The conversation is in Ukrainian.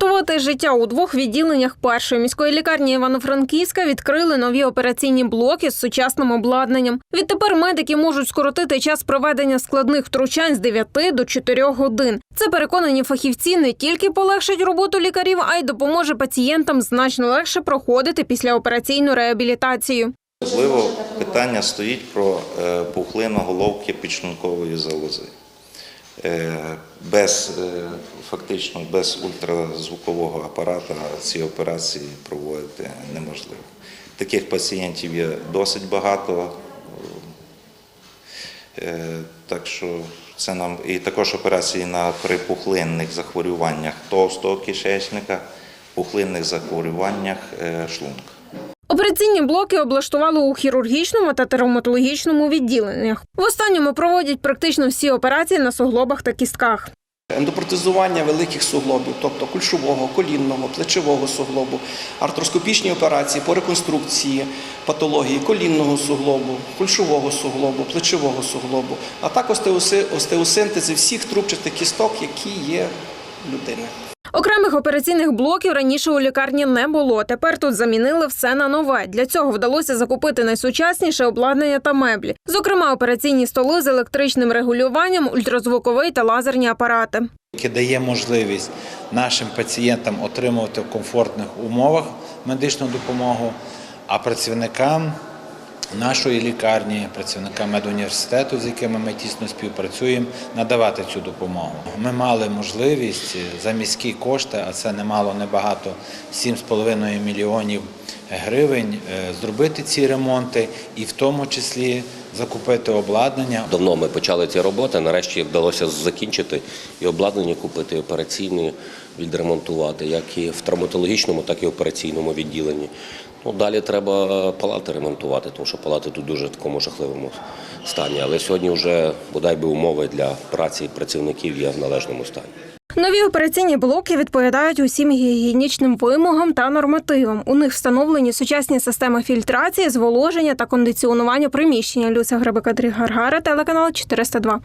Врятувати життя у двох відділеннях першої міської лікарні Івано-Франківська відкрили нові операційні блоки з сучасним обладнанням. Відтепер медики можуть скоротити час проведення складних втручань з 9 до 4 годин. Це переконані фахівці не тільки полегшить роботу лікарів, а й допоможе пацієнтам значно легше проходити післяопераційну реабілітацію. Можливо, питання стоїть про е, пухлину головки підшлункової залози. Е, Без е, фактично без ультразвукового апарата ці операції проводити неможливо. Таких пацієнтів є досить багато. Е, Так що це нам і також операції на при пухлинних захворюваннях товстого кишечника, пухлинних захворюваннях шлунка. Операційні блоки облаштували у хірургічному та травматологічному відділеннях. В останньому проводять практично всі операції на суглобах та кістках. Ендопротезування великих суглобів, тобто кульшового, колінного, плечового суглобу, артроскопічні операції по реконструкції патології колінного суглобу, кульшового суглобу, плечового суглобу, а також остеосинтези всіх трубчатих кісток, які є в людини. Окремих операційних блоків раніше у лікарні не було. Тепер тут замінили все на нове. Для цього вдалося закупити найсучасніше обладнання та меблі, зокрема операційні столи з електричним регулюванням, ультразвуковий та лазерні апарати. яке дає можливість нашим пацієнтам отримувати в комфортних умовах медичну допомогу, а працівникам нашої лікарні, працівникам медуніверситету, з якими ми тісно співпрацюємо, надавати цю допомогу. Ми мали можливість за міські кошти, а це немало небагато 7,5 мільйонів гривень, е, зробити ці ремонти і в тому числі закупити обладнання. Давно ми почали ці роботи. Нарешті вдалося закінчити і обладнання купити, і операційні відремонтувати, як і в травматологічному, так і в операційному відділенні. Ну, далі треба палати ремонтувати, тому що палати тут дуже в такому жахливому стані. Але сьогодні вже бодай би умови для праці працівників є в належному стані. Нові операційні блоки відповідають усім гігієнічним вимогам та нормативам. У них встановлені сучасні системи фільтрації, зволоження та кондиціонування приміщення. Люся Гребека Гаргара, телеканал 402.